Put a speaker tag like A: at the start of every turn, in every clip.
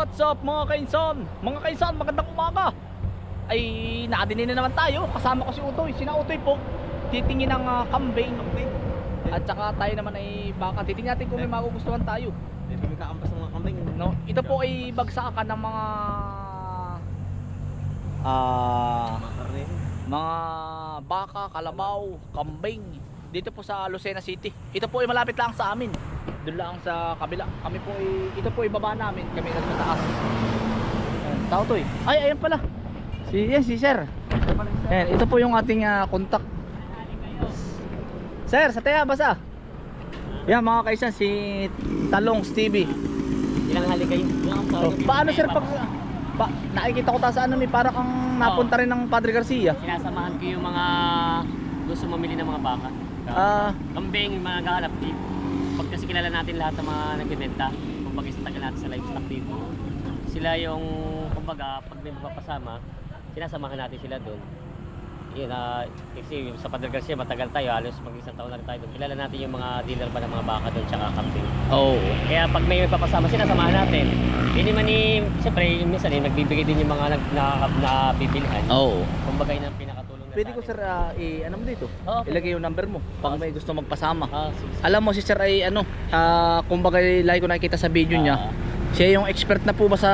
A: What's up mga kainsan? Mga kainsan, magandang umaga. Ay, nakadinin na naman tayo. Kasama ko si Utoy. Sina Utoy po. Titingin ng ah, kambing. At saka tayo naman ay baka titingin natin kung may magugustuhan tayo.
B: Hindi kami kakampas ng mga kambing.
A: No, ito po ay bagsakan ng mga ah
B: karne.
A: mga baka, kalabaw, kambing dito po sa Lucena City. Ito po ay malapit lang sa amin. Doon lang sa kabila. Kami po ay ito po ay baba namin. Kami nasa taas. Ayan, tao to eh. Ay, ayan pala. Si yan si Sir. Ayan, ito po yung ating ah, contact. Sir, sa Taya basa. Yan mga kaisan si Talong Stevie.
B: Ilang hali kayo?
A: Oh, paano sir pag pa, nakikita ko ta sa ano may para kang napunta rin ng Padre Garcia.
B: Sinasamahan ko yung mga gusto mamili ng mga baka.
A: Ah,
B: Kambing, yung mga naghahanap dito. Pag kasi kilala natin lahat ng mga nagbebenta, kumbaga sa tagal natin sa livestock dito, sila yung, kumbaga, pag may mapapasama, sinasamahan natin sila doon. Yun, ah, kasi sa Padre Garcia, matagal tayo, halos mag isang taon na rin tayo doon. Kilala natin yung mga dealer ba ng mga baka doon, tsaka kambing.
A: oh.
B: Kaya pag may papasama, sinasamahan natin. Hindi man ni, siyempre, yung minsan eh, nagbibigay din yung mga nag, na, na bibilhan.
A: Oh.
B: Kumbaga yun ang
A: Pwede
B: sa
A: ko sir ah, i ano mo dito?
B: Oo, okay.
A: Ilagay yung number mo pag may gusto magpasama.
B: Ah, sige. sige.
A: Alam mo si sir ay ano, ah, kumbaga lagi ko nakikita sa video niya.
B: Ah,
A: Siya yung expert na po ba sa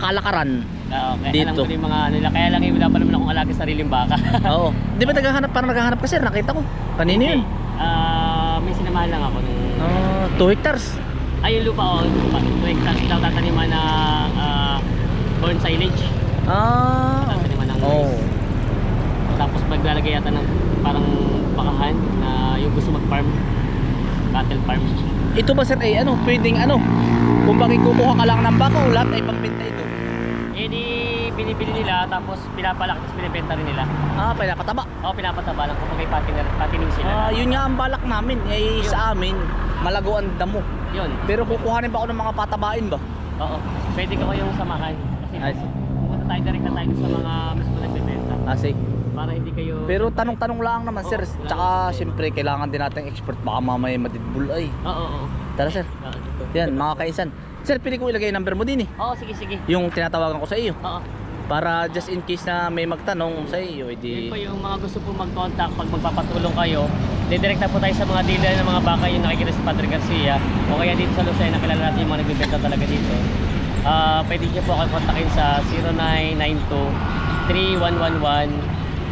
A: kalakaran?
B: ah, okay. Alam
A: Dito.
B: ko din yung mga nila. Kaya lang wala pa naman akong alaga sariling baka.
A: Oo. Di ba naghahanap parang naghahanap ka sir? Nakita ko. Kanino yun?
B: Ah, may sinamahan lang ako nung...
A: Ah, 2 hectares.
B: Ay, yung lupa ko, lupa. Ito hectares daw tataniman na ah, corn silage.
A: Ah.
B: Tataniman ng
A: Oh.
B: Tapos maglalagay yata ng parang bakahan na yung gusto mag-farm. Cattle farm.
A: Ito ba sir ay ano, pwedeng ano? Kung bakit kukuha ka lang ng baka o lahat ay pambenta ito?
B: Eh di binibili nila tapos pinapalaki tapos binibenta rin nila.
A: Ah, pinapataba.
B: Oo, pinapataba lang kung may patining, patining sila.
A: Ah, yun nga ang balak namin. Eh, sa amin, malago ang damo.
B: Yun.
A: Pero kukuhanin ba ako ng mga patabain ba?
B: Oo. Pwede ko kayong samahan. Kasi
A: Ay.
B: pupunta tayo direct na tayo sa mga mismo nagbebenta.
A: Ah, sige.
B: Para hindi kayo...
A: Pero tanong-tanong lang naman, sir.
B: Oo, wala
A: Tsaka,
B: naman.
A: siyempre, kailangan din natin expert. Baka mamaya madidbul ay.
B: Oo, oo, oo.
A: Tara, sir.
B: Ah, dito.
A: Yan, mga kaisan. Sir, pili ko ilagay yung number mo din eh.
B: Oo, sige, sige.
A: Yung tinatawagan ko sa iyo.
B: Oo.
A: Para just in case na may magtanong sa iyo,
B: Yun
A: edi...
B: po yung mga gusto po mag-contact pag magpapatulong kayo. Didirect na po tayo sa mga dealer ng mga baka yung nakikita sa Padre Garcia. O kaya dito sa Lucena, kilala natin yung mga nagbibenta talaga dito. Ah, pwede niyo po ako kontakin sa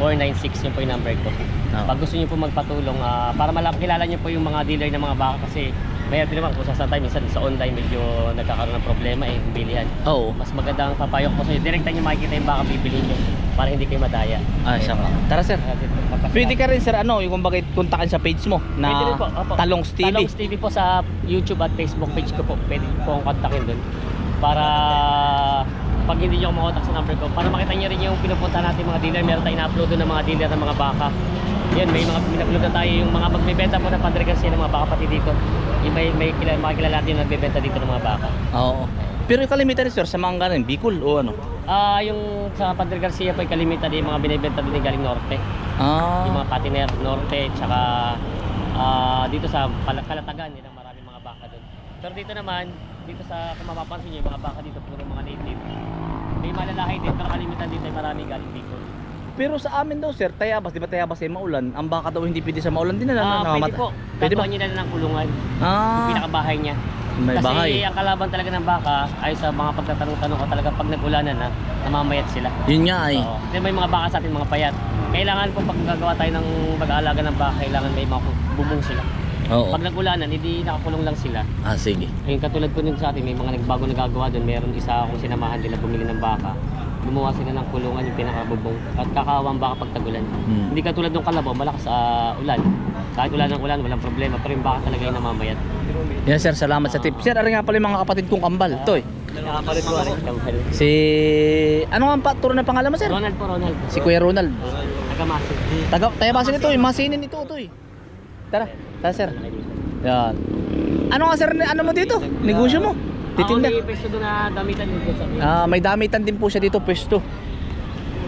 B: 0992-3111-496. Yun po yung number ko.
A: Oo.
B: Pag gusto niyo po magpatulong, ah, para malap kilala niyo po yung mga dealer ng mga baka kasi mayroon din naman kung sa time, minsan sa online medyo nagkakaroon ng problema eh, yung bilihan.
A: Oo.
B: Mas magandang papayo ko sa inyo. Direkta niyo makikita yung baka bibili niyo para hindi kayo madaya.
A: Ah, siya nga. Tara, sir. Pwede ka rin, sir, ano, yung kung bakit kontakin sa page mo
B: Pwede
A: na
B: rin po, opo.
A: Talong Stevie.
B: Talong Stevie po sa YouTube at Facebook page ko po. Pwede po akong kontakin doon. Para pag hindi niyo ako makontak sa number ko, para makita niyo rin yung pinupunta natin mga dealer. Meron tayong na-upload doon ng mga dealer ng mga baka. Yan, may mga pinupload na tayo yung mga magbebenta po ng Padre Garcia ng mga baka pati dito. Yung may, may kilala, mga kilala natin yung nagbebenta dito ng mga baka.
A: Oo. Pero yung kalimitan sir, sa mga ganun, Bicol o ano?
B: Ah, yung sa Padre Garcia po, yung kalimitan yung mga binibenta din galing Norte.
A: Ah.
B: yung mga patiner norte tsaka ah, dito sa Kalatagan yun ang maraming mga baka doon pero dito naman dito sa kung mapapansin nyo yung mga baka dito puro mga native malalaki din pero kalimitan dito ay marami galing Bicol
A: Pero sa amin daw, sir, Tayabas, di ba Tayabas ay maulan? Ang baka daw hindi pwede sa maulan din na
B: Ah, pwede
A: namamata-
B: po
A: Pwede ba?
B: Lang ng kulungan yung
A: Ah.
B: pinakabahay niya
A: May
B: kasi
A: bahay.
B: ang kalaban talaga ng baka ay sa mga pagtatanong-tanong ko talaga pag nag-ulanan na namamayat sila
A: Yun nga ay.
B: Oo. Kasi may mga baka sa atin mga payat kailangan po pag gagawa tayo ng pag-aalaga ng baka kailangan may mga bubong sila
A: Oo.
B: Pag nag-ulanan, hindi nakakulong lang sila.
A: Ah, sige.
B: Ayun, katulad po nung sa atin, may mga nagbago nagagawa doon. Meron isa akong sinamahan nila bumili ng baka. Gumawa sila ng kulungan yung pinakabubong. At kakawang baka pag tagulan.
A: Hmm.
B: Hindi katulad ng kalabaw, malakas sa ulan. Kahit ulan ng ulan, walang problema. Pero yung baka talaga yung namamayat.
A: Yan sir, salamat sa tip. Sir, ari nga pala yung mga kapatid kong kambal. Ito eh.
B: Nakakapalit ko rin.
A: Si... Ano nga ang pa, turo na pangalan mo sir?
B: Ronald po, Ronald.
A: Si Kuya Ronald.
B: Taga-masin.
A: Taga, Tayabasin ito eh. Masinin ito ito eh. Tara, tara sir. Yan. Ano nga sir, ano mo dito? Negosyo mo? Titinda?
B: Ako may pesto doon na damitan dito sa.
A: Ah, may damitan din po siya dito, pwesto.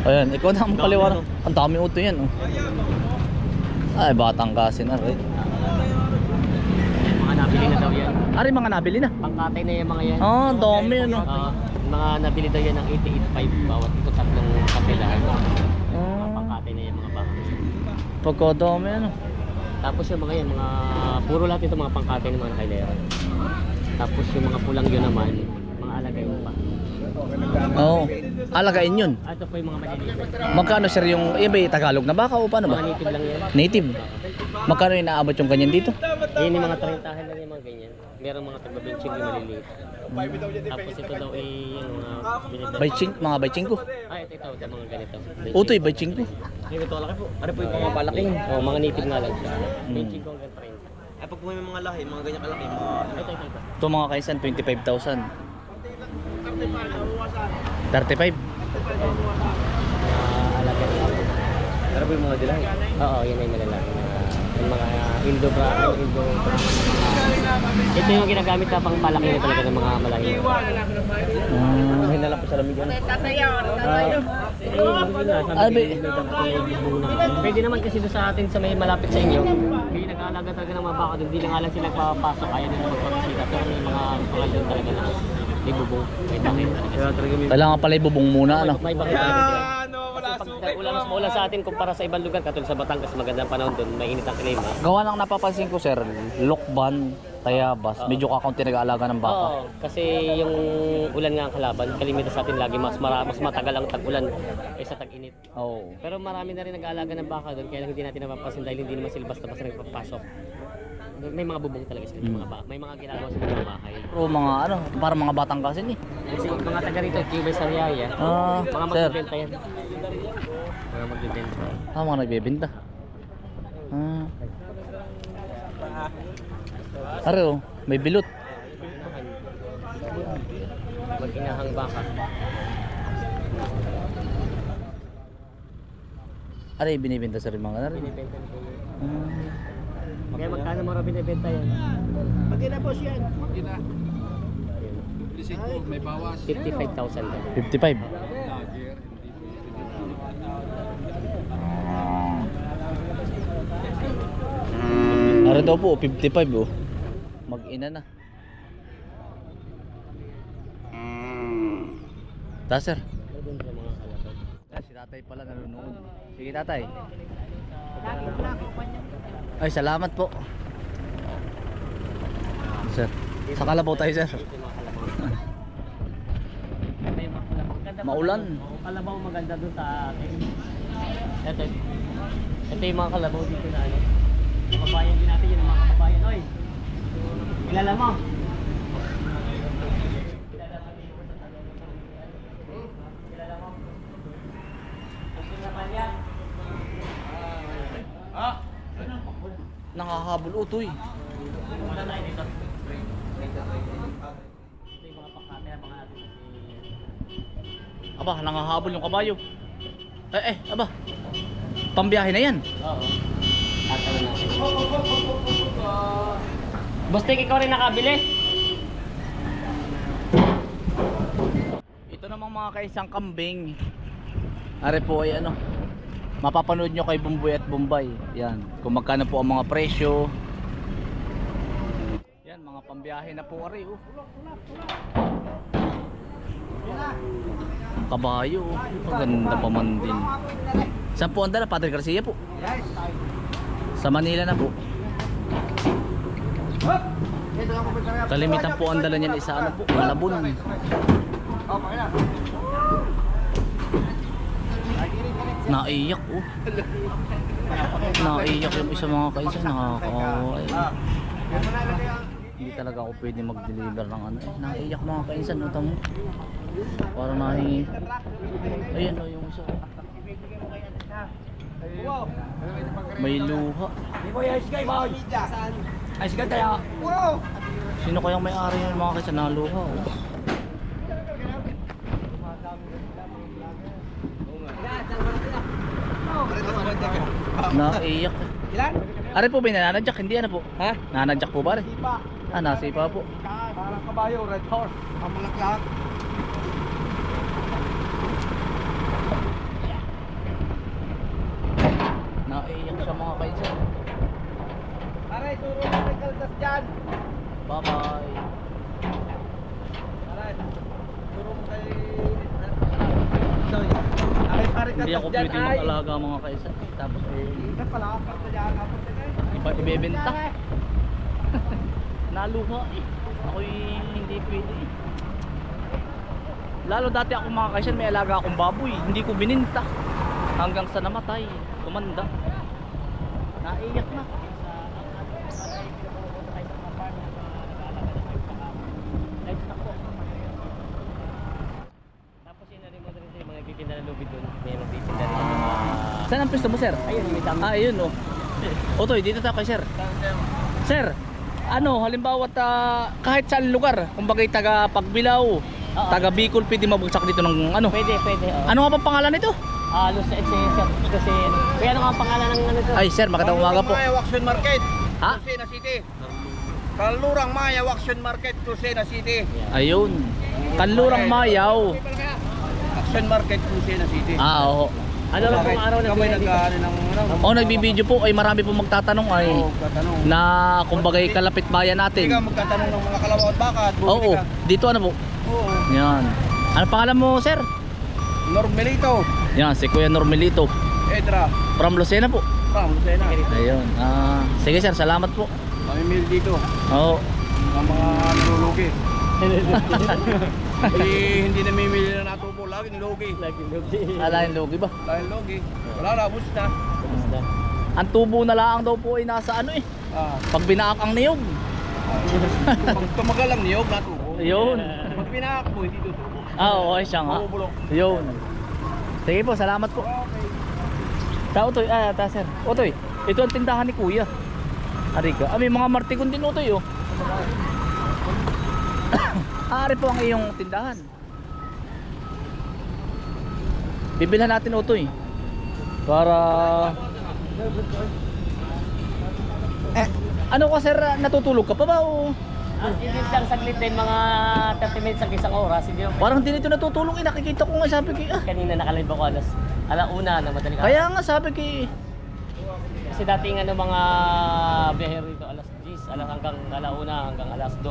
A: Ayan, ikaw na ang paliwanag. Ang dami uto yan, oh. Ay, batang kasi na, right?
B: Mga nabili na daw yan.
A: Ari mga nabili na.
B: Pangkatay na yung mga yan.
A: Ah, dami ano.
B: Oo. mga nabili daw yan ng 88.5 bawat ito tatlong kapilahan.
A: Ah,
B: Pangkatay na yung mga baka.
A: pagkadami ano.
B: Tapos yung mga yan, mga puro lahat ito mga pangkatay ng mga nakailera. Tapos yung mga pulang yun naman, mga alagay pa.
A: Oo. Alagain yun.
B: Ah, ito po yung mga maliliit.
A: Magkano sir yung, eh ba Tagalog na baka o paano
B: Mga
A: ba?
B: native lang yan.
A: Native. Magkano yung naabot yung ganyan dito?
B: Yan yung mga 30 lang yung mga ganyan. Merong mga taga-benching yung maliliit. Tapos ito daw ay yung binibenta.
A: Bayching, mga bayching ko.
B: Ah, ito ito, ito mga ganito.
A: Utoy, bayching ko.
B: Ay, ito laki po. Ano po yung mga malaking? Oh, mga native nga lang siya. Benching ko hanggang 30.
C: Ay pag may mga laki, mga ganyan kalaki, mga
B: Ito, ito, ito.
A: Ito mga kaisan, 25,000. 35.
B: Mga alaga nila.
C: Pero po yung mga dilahi.
B: Oo, yun ay malalaki na yung mga Indo ano, Indo Ito yung ginagamit na pang palaki na talaga ng mga malahi.
A: Ah,
C: Ay na lang po sa lamig yan.
A: Ah, may-
B: Pwede naman kasi doon sa atin sa may malapit sa inyo, may nag-aalaga talaga ng mga baka doon. Hindi na nga lang sila papasok, ayaw nila magpapasita. Pero may mga doon talaga na may bubong, may takip talaga.
A: kailangan pala ibubong muna ano.
B: May bakit talaga ulan, mas maulan sa atin kumpara sa ibang lugar, katulad sa Batangas, magandang panahon doon, may init ang klima.
A: Gawa ng napapansin ko sir, Lokban, Tayabas, medyo kakaunti nag-aalaga ng baka.
B: Oo, kasi yung ulan nga ang kalaban, kalimitan sa atin lagi mas mara, mas matagal ang tag-ulan kaysa tag-init.
A: Oo.
B: Pero marami na rin nag-aalaga ng baka doon, kaya lang hindi natin napapansin dahil hindi naman sila basta-basta nagpapasok. May mga bubong talaga sila,
A: Hmm.
B: mga ba- may mga ginagawa sa mga bahay.
A: Pero mga ano, para mga batang kasin eh.
B: Kasi mga taga rito, Tibay Sariaya,
A: Ah,
B: mga
A: sir.
B: magbibenta yan. Mga magbibenta.
A: Ah, mga nagbebenta. Ah. Are oh, may bilot.
B: Mag-inahang baka.
A: Are binibenta sa rin mga nari.
B: Binibenta nito.
A: Ah.
B: Kaya magkano mga binibenta yan?
C: Pag na boss yan.
B: 55,000 daw.
A: 55. Are daw po, 55 oh. Mag-ina na. Ta sir. Ah, si tatay pala nanonood. Sige tatay. Ay, salamat po. Sir. Sa kalabaw tayo sir. Maulan.
B: kalabaw maganda doon sa atin. Ito, ito yung mga kalabaw dito na ano. Kababayan din natin yun, ang mga kababayan. Oy, kilala mo? Niya?
A: Nakakahabol utoy.
B: Wala tayo dito.
A: Aba, nangahabol yung kabayo. Eh, eh, aba. Pambiyahe na yan.
B: Oo. Bustek, ikaw rin nakabili?
A: Ito namang mga kaisang kambing. Are po ay ano. Mapapanood nyo kay Bumboy at Bombay. Yan. Kung magkano po ang mga presyo. Yan, mga pambiyahe na po are oh. Kabayo oh. Maganda pa man din. Saan po ang dala? Padre Garcia po. Sa Manila na po. Kalimitan po ang dala niyan isa ano po, Malabon. Naiyak oh. Naiyak yung isa mga kaisa, nakakaawa eh. Hindi talaga ako pwede mag-deliver ng ano eh. Naiyak mga kaisa, no tamo. Parang nahingi. Ayan oh, yung isa. May luha.
C: Ay, sige. Wow!
A: Sino kayang may-ari ng mga kaisa na luha oh. Naiyak.
C: Ilan?
A: Are po ba nananadyak? Hindi ano po?
C: Ha?
A: Nananadyak po ba?
C: Sipa.
A: Ah, nasipa po.
C: Parang kabayo, red horse. Ang malaklak.
A: naiiyak siya mga kaisan.
C: Para ituro mo ng kaldas dyan.
A: Bye-bye. Para ituro mo kay... Hindi ako pwede ng alaga mga kaisan. Tapos eh...
C: Ah, eh. Iba pala ako
A: pag ibebenta. Naluha eh. Ako'y hindi pwede. Eh. Lalo dati ako mga kaisan may alaga akong baboy. Hindi ko bininta. Hanggang sa namatay. Tumanda. Naiyak na. Saan ang pwesto mo, sir?
B: Ayun, may dami.
A: Ah, ayun oh. Otoy, dito tayo kay sir. Sir, ano, halimbawa ta kahit saan lugar, kumbagay taga Pagbilao, taga Bicol, pwede mabugsak dito ng ano.
B: Pwede, pwede. Oh.
A: Ano nga pa pangalan nito?
B: Ah, Lucet si Sir. Kasi, kaya ano nga ang pangalan ng ano to?
A: Ay, sir, magandang umaga po.
C: Maya Waction Market.
A: Ha?
C: Lucena City. Kalurang Maya Waction Market, Lucena City.
A: Ayun. Kanlurang Mayaw.
C: Action Market, Lucena City.
A: Ah, oo.
B: Ano lang pong araw na
C: Kami nag-ano ng ano.
A: Oh, nagbibideo po ay marami po magtatanong ay
C: Oo, katanong.
A: na kumbagay kalapit bayan
C: Hindi ka
A: natin.
C: magkatanong ng mga kalabaw at baka at
A: Oo, dito ano po?
C: Oo.
A: Yan. Ano pangalan mo, sir?
C: Normelito,
A: Yan, si Kuya Normelito.
C: Edra,
A: From Lucena po.
C: from Lucena.
A: Ayun. Ah, sige sir, salamat po.
C: Mamimili dito.
A: Oo.
C: Ang mga nalulugi. Eh, hindi namimili na natubo. Laging lugi.
B: Laging lugi.
A: Ala yung logi ba?
C: Dahil lugi. Wala na, bus na.
A: Ang tubo na lang daw po ay nasa ano eh.
C: Ah.
A: Pag binaak ang niyog.
C: Pag tumagal ang niyog, natubo.
A: Ayun.
C: Pag pinaak mo, hindi tutubo.
A: Ah, oo, siya nga.
C: Mabubulok.
A: Yun. Sige po, salamat po. Ta Utoy, ah, ta sir. Utoy, ito ang tindahan ni Kuya. Ariga. Ah, may mga martikon din Utoy oh. ah, ari po ang iyong tindahan. Bibilhan natin Utoy. Para Eh, ano ka sir, natutulog ka pa ba o?
B: Ah, hindi lang saglit din mga 30 minutes sa isang oras. Hindi naman-
A: Parang hindi nito natutulog eh, nakikita ko nga sabi ko ah.
B: Kanina nakalive ako alas alauna na madaling araw.
A: Kaya nga sabi ko eh.
B: Kasi dating ano mga biyahero dito alas 10, alas hanggang alauna hanggang alas 2.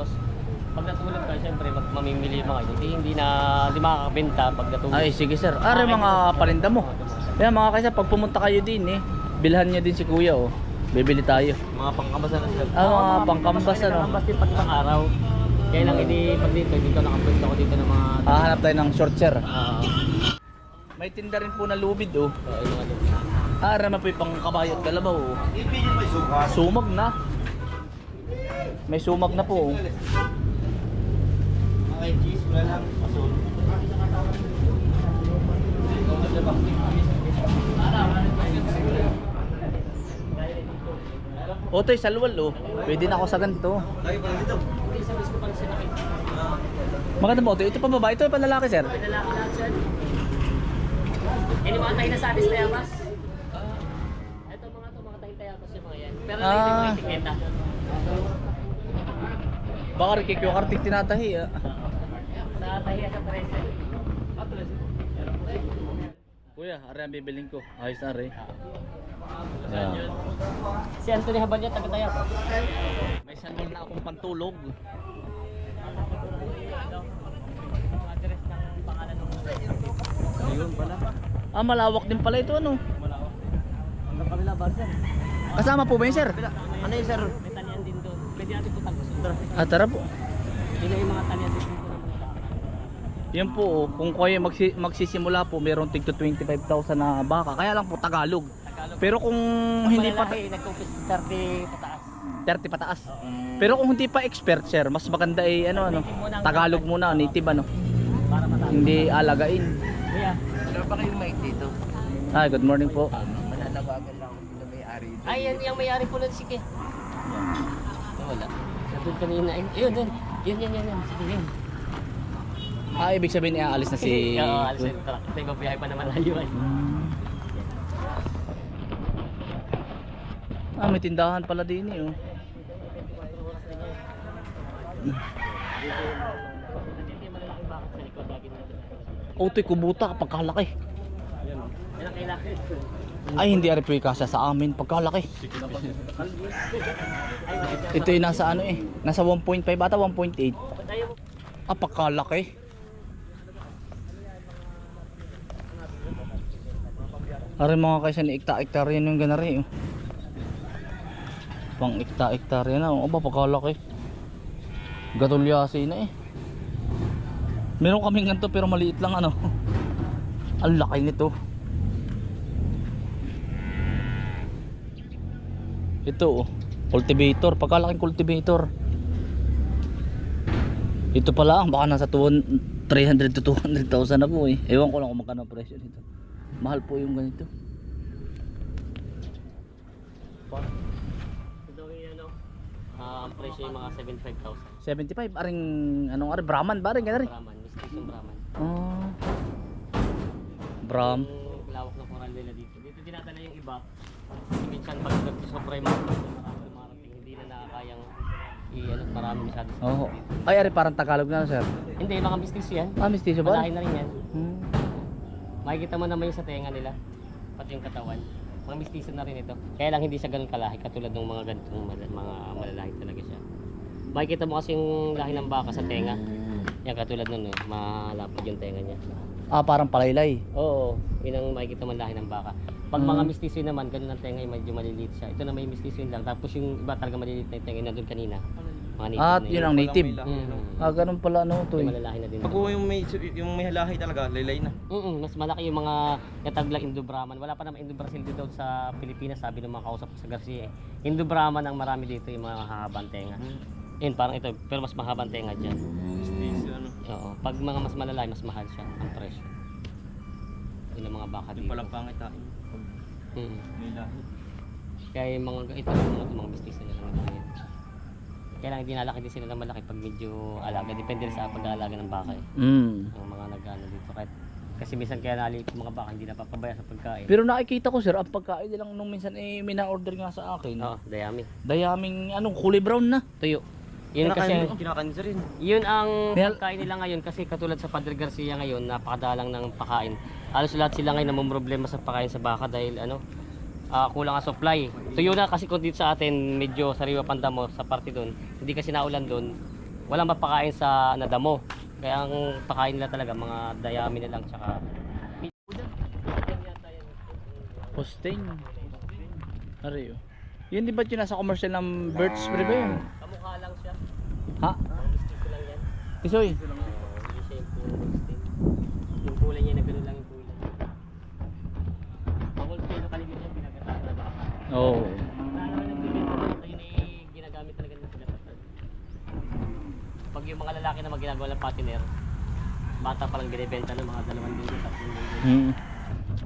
B: Pag natulog ka, syempre mag mamimili yung mga yun. Hindi, hindi na hindi makakabenta pag natulog.
A: Ay, sige sir. Are mga parinda mo. Kaya mga kaysa, pag pumunta kayo din eh, bilhan nyo din si kuya oh. Bibili tayo.
C: Mga pangkabasan na sir.
A: Ah, mga pangkambas ano.
B: Pangkambas din pag araw. Kaya lang hindi pag dito, dito nakapwesto ako dito ng mga...
A: Hahanap tayo ng short sir.
B: Ah,
A: May tinda rin po na lubid oh.
B: yung ano.
A: Ah, naman po yung pangkabayo at kalabaw oh. Sumag na. May sumag na po oh.
C: Okay, cheese, wala lang. Asul.
A: Otoy, salwal oh. Pwede na ako sa ganito. Maganda po Otoy. Ito pa babae, ito pa lalaki sir.
B: Lalaki lahat siya. Yung mga tayo na sabis tayabas. Ito mga to mga tayo tayabas yung mga yan. Pero
A: Ah.
B: hindi mga etiketa.
A: Baka rin kikyo kartik tinatahi ah.
B: Sa tahiya sa prese.
A: Kuya, are ang bibiling ko. Ayos na rin. Yan.
B: Si Anthony Habanya, taga tayo.
A: May sanol na akong pantulog. Ayun pala. Ah, malawak din pala ito ano.
B: Hanggang kabila, Barsan.
A: Kasama po ba yun sir?
C: Ano yun, sir?
B: May talian din doon. Pwede natin putang gusto.
A: Ah, tara po.
B: Yun yung mga talian din dito.
A: Yan po, oh, kung kayo magsi- magsisimula po, meron tig to 25,000 na baka. Kaya lang po Tagalog. Pero kung hindi pa
B: Malalaki, nagkumpis 30 pataas.
A: 30 pataas. Pero kung hindi pa expert sir, mas maganda ay ano ano, Tagalog muna, native ano.
B: Para mataas.
A: Hindi alagain.
B: Kuya,
C: Wala ba kayong mic dito?
A: Ah, good morning po.
C: Mananabagan lang ako na may-ari dito.
B: ay yan yung may-ari po nun, sige. Wala. Nandun kanina. Ay, Yun, yun. Yun, yun, yun. yun. Sige, yun.
A: Ah, ibig sabihin iaalis na si
B: Oo, alis yung truck. Ito yung biyahe pa naman layo ay.
A: Hmm. Ah, may tindahan pala din eh. Oh. Otoy, kubuta kapag kalaki.
B: Yan. Yan ang kailangan.
A: Ay, hindi ari kasya sa amin pagkalaki. Ito yung nasa ano eh. Nasa 1.5 ata 1.8.
B: Tayo mo.
A: Ah, pagkalaki. Ari mga kaysa ni ikta-iktar yan yung ganari. Oh. Pang ikta-iktar yan na. O ba pagkalaki. Gatulyasi na eh. Meron kaming ganito pero maliit lang ano. Ang laki nito. Ito oh. Cultivator. Pagkalaking cultivator. Ito pala, baka nasa 200 300 to 200,000 na po eh. Ewan ko lang kung magkano ang presyo nito. Mahal po yung ganito.
B: Ah, ang presyo yung mga 75,000.
A: 75, aring anong ari Brahman ba rin ganari?
B: Brahman, Mystic Brahman.
A: Oh. Bram.
B: Yung lawak ng koral nila dito. Dito dinadala yung iba. Kasi minsan pag sobra yung mga marating, hindi na nakakayang i-ano, marami masyado sa
A: Oh. Ay, ari parang Tagalog na sir.
B: Hindi, mga mistis yan.
A: Ah, mistiso ba?
B: Malahin na rin yan.
A: Hmm.
B: Makikita mo naman yung sa tenga nila. Pati yung katawan. Mga mistiso na rin ito. Kaya lang hindi siya ganun kalahi katulad ng mga ganitong mal- mga malalahi talaga siya. Makikita mo kasi yung lahi ng baka sa tenga. Yan katulad nun, eh. malapad yung tenga niya.
A: Ah, parang palaylay.
B: Oo, yun ang makikita mo lahi ng baka. Pag mga mistiso naman, ganun ang tenga, yung medyo maliliit siya. Ito na may mistiso yun lang. Tapos yung iba talaga maliliit na yung tenga, yung nandun kanina. Mga native
A: At
B: na
A: yun ang native.
B: Mm.
A: Ah, ganun pala ano to
B: Yung
A: eh.
B: malalahi na din.
C: Pag yung may, yung may lahi talaga, laylay na.
B: Mm mas malaki yung mga kataglang Indo-Brahman. Wala pa naman Indo-Brazil dito sa Pilipinas, sabi ng mga kausap ko sa Garcia. eh. Indo-Brahman ang marami dito, yung mga hahabang tenga. Yun, parang ito, pero mas mahabang tenga dyan.
C: Mistis, ano.
B: Oo. Pag mga mas malalay, mas mahal siya ang presyo. Yun ang mga baka
C: Yung
B: dito.
C: palang pangitain. Pag
B: Mm.
C: may lahi.
B: Kaya yung mga, ito, yung mga, mga business nila lang lang dinalaki din sila ng malaki pag medyo alaga. Depende rin sa pag-aalaga ng baka eh.
A: Mm.
B: Ang mga nag-ano dito. Kahit, kasi minsan kaya yung mga baka, hindi napapabaya sa pagkain.
A: Pero nakikita ko sir, ang pagkain nilang nung minsan eh mina-order nga sa akin.
B: Oo, dayami.
A: Dayaming anong kulay brown na.
B: Tuyo. Yun kasi,
C: Kinakain sa rin.
B: yun ang pagkain nila ngayon kasi katulad sa Padre Garcia ngayon, napakadalang ng pakain. Halos lahat sila ngayon namumroblema sa pakain sa baka dahil ano, ah, kulang ang supply. Tuyo na kasi kung dito sa atin, medyo sariwa pandamo sa parte doon. Hindi kasi naulan doon, walang mapakain sa nadamo. Kaya ang pakain nila talaga, mga dayami na lang, tsaka...
A: Posting. Ari oh. Yun di ba yung nasa commercial ng bird spray ba yun?
B: Kamukha lang siya.
A: Ha?
B: Yan.
A: Isoy.
B: Oo, hindi siya yung puro Holstein. Yung kulay niya na gano'n lang yung kulay. Ang Holstein na kaligid niya, pinagatan na baka.
A: Oo.
B: Ay ginagamit talaga nila gatatan. Pag yung mga lalaki na magginagawa ng patiner, bata pa lang binibenta ng mga dalawang linggo, tatlong linggo.
A: Hmm.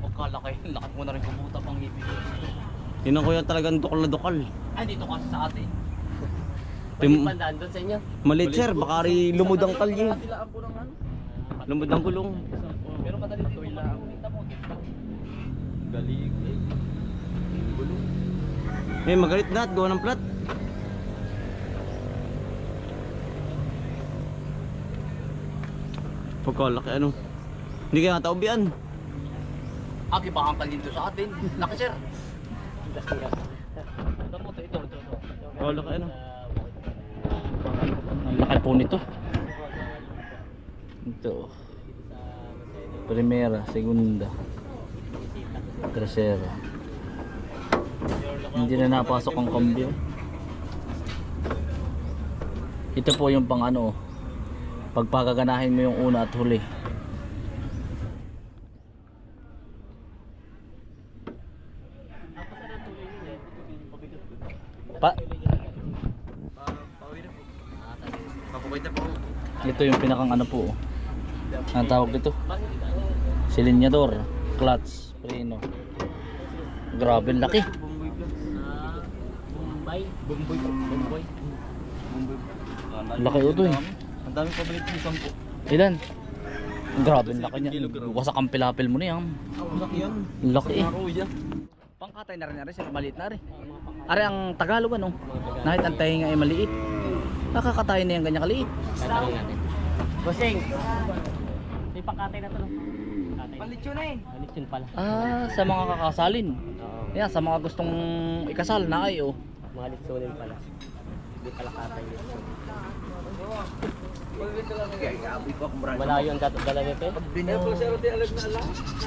A: O kala kayo, lakat mo na rin kumuta pang ibig.
C: Tinan ko yan talagang dukal na dukal.
A: Ay, dito kasi sa atin.
B: Pwede pandaan doon sa inyo.
C: Malit sir, baka rin lumod ang kalye.
A: Ano.
C: Lumod ang gulong.
A: Pero madali dito.
C: Galing. Gulong. Eh, magalit na at gawa ng plat. Pagkalaki ano. Hindi kaya tao biyan.
A: Aki ba ang kalyin to sa atin? Laki sir.
C: Pagkalaki ano.
A: Ang laki po nito. Ito. Primera, segunda, tercera. Hindi na napasok ang kambyo. Ito po yung pang ano, pagpagaganahin mo yung una at huli. Pa ito yung pinakang ano po. Ang tawag dito? Silinyador, clutch, preno. Grabe, laki.
B: Bombay.
C: Bumboy po. Bumboy. Bumboy.
A: Laki ito eh.
C: Ang dami pa balik ng sampo.
A: Ilan? Grabe, ang laki niya. Wasak ang pilapil mo na yan.
C: Ang laki yan.
A: Ang Laki eh. Pangkatay na rin na rin, sir. Maliit na rin. Ari ang Tagalog ano? Kahit ang tahinga ay maliit. Nakakatay na yung ganyan kaliit.
B: Tatanong natin. Bossing! May pangkatay na to no?
C: Palitso na eh.
B: Balit yun pala.
A: Ah, sa mga kakasalin. Yan, sa mga gustong ikasal na kayo.
B: Mga litsunin pala. Hindi pala katay litsun. Malayo ang dato dala nito. eh.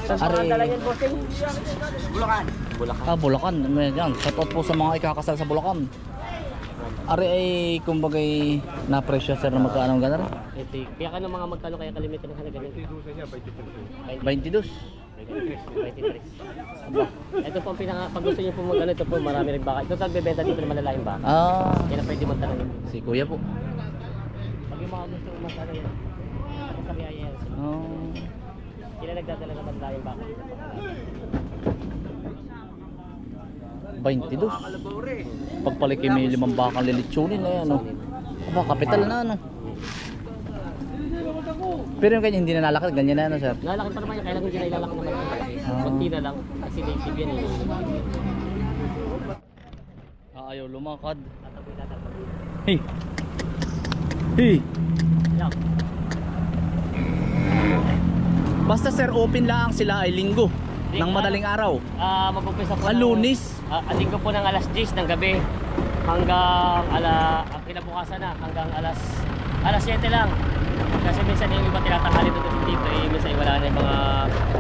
B: Saan
A: Are-
B: ang dala niyan, bossing? Bulacan.
A: Ah, Bulacan. May yan. Shout out po sa mga ikakasal sa Bulacan. Ari ay kumbagay na presyo sir na magkano ang ganar?
B: Ito, kaya ka ng mga magkano kaya kalimitan ng halaga nito?
A: 22.
B: 23. Aba, Ito po ang pinaka, pag gusto niyo po mag ano, ito po marami rin baka. Ito nagbebenta dito ng malalaking baka.
A: Ah,
B: Yan ang pwede mong tanongin.
A: si Kuya po.
B: Pag yung mga gusto mas ano yan, ako sa biyaya yan.
A: Oh.
B: Sila nagdadala ng malalaking baka.
A: 22. Pagpaliki may limang bakang lilitsunin na yan. Oh. Aba, kapital na ano. Pero yung kanya hindi na nalakad, ganyan na ano sir.
B: Lalaki pa naman yan, kailangan hindi na ilalaki naman.
A: Ah.
B: Kunti na lang, kasi native yan eh.
A: Ah, ayaw lumakad. Hey! Hey!
B: Yan.
A: Basta sir, open lang sila ay linggo. Ng madaling araw.
B: Ah, mag-umpisa po
A: Ah,
B: ng-
A: Lunes.
B: Ah, aling ko po ng alas 10 ng gabi hanggang ala ang kinabukasan na hanggang alas alas 7 lang. Kasi minsan yung iba tinatanghali dito dito eh minsan wala na yung mga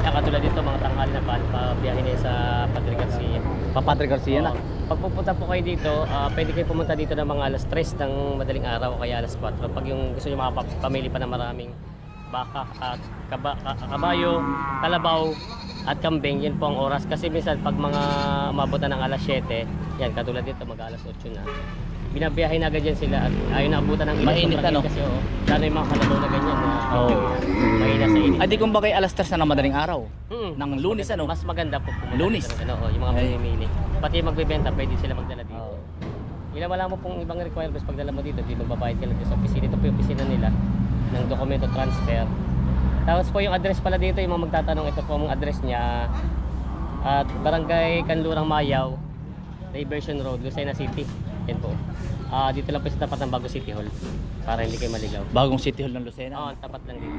B: nakatulad dito mga tanghali na pa, pa biyahe na sa Padre Garcia.
A: Papatri Garcia na.
B: Pag pupunta po kayo dito, ah, pwede kayo pumunta dito ng mga alas 3 ng madaling araw o kaya alas 4. Pag yung gusto niyo mga pa- pa ng maraming baka at kaba, ka- kabayo, kalabaw at kambing, yun po ang oras. Kasi minsan pag mga umabot na ng alas 7, yan katulad dito mag alas 8 na. Binabiyahe na agad yan sila at ayaw na abutan ng init.
A: Mainit,
B: sobrang
A: ano?
B: init Kasi oo, lalo yung mga kalabaw na ganyan na
A: Oo.
B: mahina sa init.
A: Ay di kung bagay alas 3 na ng madaling araw.
B: Mm.
A: Ng lunes, ano?
B: Mas maganda po pumunta dito ng Ano, oh, yung mga
A: Ay.
B: mamimili. Pati yung magbebenta, pwede sila magdala dito.
A: Oo.
B: Ginawala mo pong ibang requirements pag dala mo dito, di magbabayad ka lang dito sa opisina. Ito po yung opisina nila ng dokumento transfer. Tapos po yung address pala dito, yung mga magtatanong, ito po ang address niya. At Barangay Kanlurang Mayaw, Diversion Road, Lucena City. Yan po. Ah, dito lang po sa tapat ng Bago City Hall para hindi kayo maligaw.
A: Bagong City Hall ng Lucena.
B: Oo, tapat lang dito.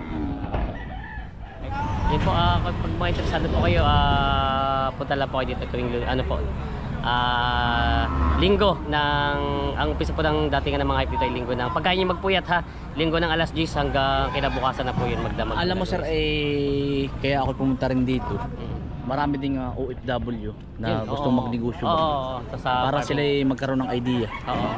B: Yun po, ah, pag, pag mga interesado po kayo, ah, punta lang po kayo dito tuwing, lu- ano po, ah, linggo ng, ang umpisa po ng datingan ng mga hype dito ay linggo ng, pagka nyo magpuyat ha, linggo ng alas 10 hanggang kinabukasan na po yun magdamag.
A: Alam mo sir, eh, kaya ako pumunta rin dito.
B: Mm.
A: Marami ding uh, OFW na
B: Yun,
A: gusto
B: oo.
A: magnegosyo.
B: Oo, oo, oo. Tas sa
A: para sila magkaroon ng idea.
B: Oo.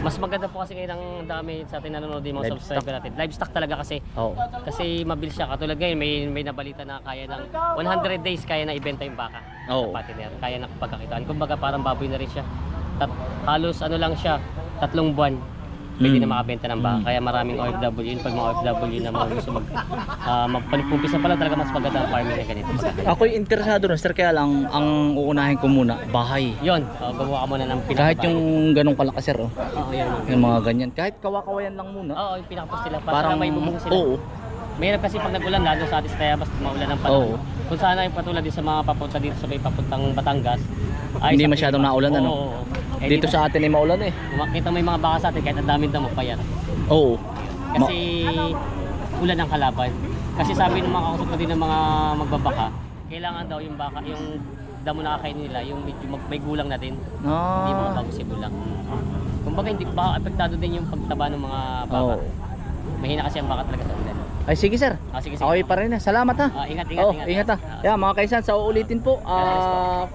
B: Mas maganda po kasi kayo ng dami sa atin nanonood yung mga
A: Livestock.
B: subscriber natin. Livestock talaga kasi.
A: Oo.
B: Kasi mabilis siya. Katulad ngayon, may, may nabalita na kaya ng 100 days kaya na ibenta yung baka.
A: Oo.
B: Sa. Kaya na pagkakitaan. Kumbaga parang baboy na rin siya. Tat, halos ano lang siya, tatlong buwan. Pwede
A: Mm.
B: na makabenta ng baka.
A: Mm.
B: Kaya maraming OFW. Yun pag mga OFW na mga gusto mag... Uh, magpanumpisa pala talaga mas maganda ang farming na ganito.
A: Ako yung interesado rin sir, kaya lang ang uunahin ko muna, bahay.
B: Yun, uh, gumawa ka muna ng pinaka
A: Kahit yung ganong kalaki sir, oh.
B: Oo, yun, yun.
A: yung mga ganyan. Kahit kawakawayan lang muna.
B: Oo, yung pinakapos nila. Para
A: Parang,
B: may bubong sila.
A: oo.
B: Mahirap kasi pag nag-ulan, lalo sa atis tayo, basta maulan ng panahon.
A: Oo.
B: Kung sana yung patulad din sa mga papunta dito sa may papuntang Batangas.
A: Hindi
B: sa
A: masyadong naulan, ano?
B: Oo. Eh,
A: Dito sa atin ay maulan eh.
B: Makita mo yung mga baka sa atin, kahit ang daming damo pa yan.
A: Oo.
B: Kasi ulan ang kalaban. Kasi sabi ng mga kausap ko din ng mga magbabaka, kailangan daw yung baka, yung damo na kakainin nila, yung medyo mag, may gulang na din. Hindi mga
A: Ah.
B: bago sibulang. Kumbaga hindi baka apektado din yung pagtaba ng mga baka.
A: Oo.
B: Mahina kasi ang baka talaga sa ulan.
A: Ay sige sir.
B: Ah, sige, sige.
A: Okay pa rin eh. Salamat ha.
B: Ah, ingat, ingat,
A: oh,
B: ingat.
A: ingat ha.
B: Ah.
A: Yeah, mga kaisan, sa uulitin po. Ah,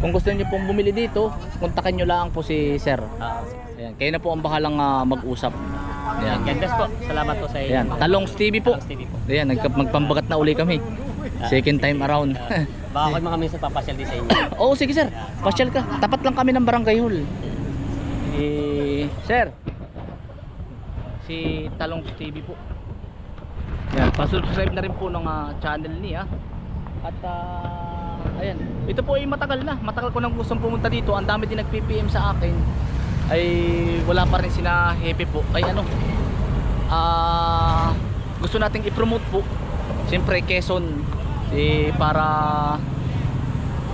A: kung gusto niyo pong bumili dito, kontakin niyo lang po si sir.
B: Ah.
A: Ayan, kayo na po ang bahalang ah, mag-usap. Ayan.
B: Bless po. Salamat po sa inyo.
A: Ayan, Talongs TV po.
B: Talongs TV po.
A: Ayan, nagka- magpambagat na uli kami. Second time around.
B: Ah, baka ako mga minsan papasyal din sa inyo.
A: Oo, sige sir. Pasyal ka. Tapat lang kami ng barangay hall. Eh, sir. Si Talongs TV po. Yan, pa-subscribe na rin po ng ah, channel niya. At ah, ayan, ito po ay matagal na. Matagal ko nang gustong pumunta dito. Ang dami din nag-PPM sa akin. Ay wala pa rin sina Hepe po. Kaya ano, ah gusto nating i-promote po. Siyempre Quezon eh, para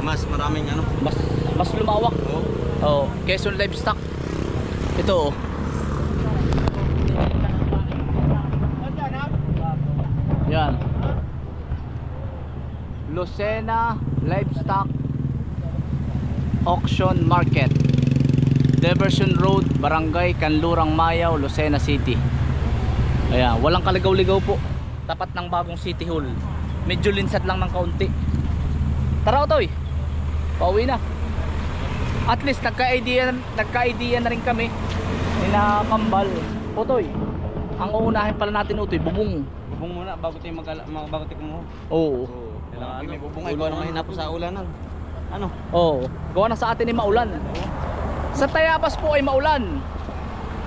C: Mas maraming ano.
A: mas mas lumawak.
C: Oh.
A: Oh, Quezon Livestock. Ito oh. Yan. Lucena Livestock Auction Market. Diversion Road, Barangay Canlurang Mayaw, Lucena City. Ayan, walang kaligaw-ligaw po. Tapat ng bagong City Hall. Medyo linsad lang ng kaunti. Tara, Otoy. Pauwi na. At least nagka-idea, nagka-idea na rin kami ni na kambal. Otoy, ang uunahin pala natin, Otoy, bubong.
C: Bubong muna bago tayo mag bago tayo kumuha.
A: Oo.
C: Oo. Kailangan may bubong ay ano mahina po sa ulanan. Ano?
A: Oo. Gawa na sa atin ay maulan. Sa Tayabas po ay maulan.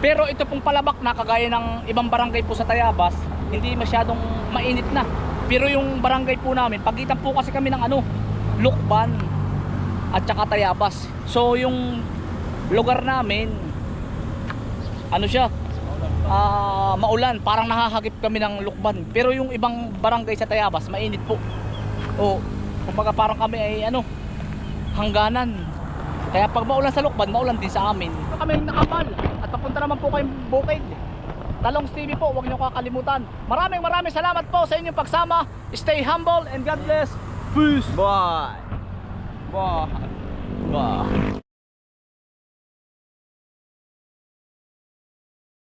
A: Pero ito pong palabak na kagaya ng ibang barangay po sa Tayabas, hindi masyadong mainit na. Pero yung barangay po namin, pagitan po kasi kami ng ano, Lukban at saka Tayabas. So yung lugar namin, ano siya, ah, maulan, parang nahahagip kami ng Lukban. Pero yung ibang barangay sa Tayabas, mainit po. O, kumbaga parang kami ay ano, hangganan. Kaya pag maulan sa Lukban, maulan din sa amin. Kami nakapal at papunta naman po kayong Bukid. Talong TV po, huwag niyo kakalimutan. Maraming maraming salamat po sa inyong pagsama. Stay humble and God bless. Peace.
C: Bye.
A: Bye. Bye.